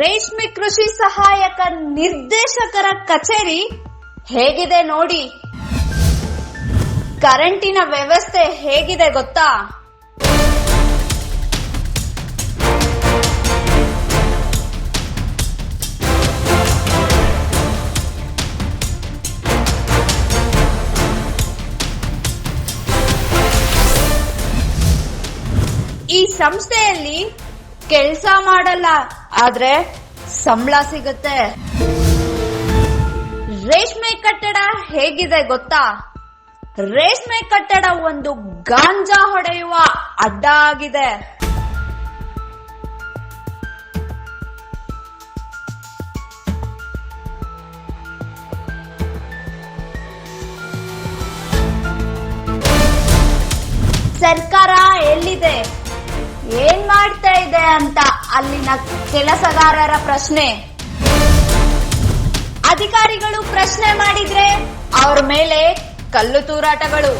ರೇಷ್ಮೆ ಕೃಷಿ ಸಹಾಯಕ ನಿರ್ದೇಶಕರ ಕಚೇರಿ ಹೇಗಿದೆ ನೋಡಿ? ಕರೆಂಟಿನ ವ್ಯವಸ್ಥೆ ಹೇಗಿದೆ ಗೊತ್ತಾ? ಈ ಸಂಸ್ಥೆಯಲ್ಲಿ ಕೆಲಸ ಮಾಡಲ್ಲ ಆದ್ರೆ ಸಂಬಳ ಸಿಗುತ್ತೆ. ರೇಷ್ಮೆ ಕಟ್ಟಡ ಹೇಗಿದೆ ಗೊತ್ತಾ? ರೇಷ್ಮೆ ಕಟ್ಟಡ ಒಂದು ಗಾಂಜಾ ಹೊಡೆಯುವ ಅಡ್ಡ ಆಗಿದೆ. ಸರ್ಕಾರ ಎಲ್ಲಿದೆ? ಏನ್ ಮಾಡ್ತಾ ಇದೆ ಅಂತ? ಅಲ್ಲಿನ ಕೆಲಸಗಾರರ ಪ್ರಶ್ನೆ. ಅಧಿಕಾರಿಗಳು ಪ್ರಶ್ನೆ ಮಾಡಿದ್ರೆ ಅವ್ರ ಮೇಲೆ ಕಲ್ಲು ತೂರಾಟಗಳು.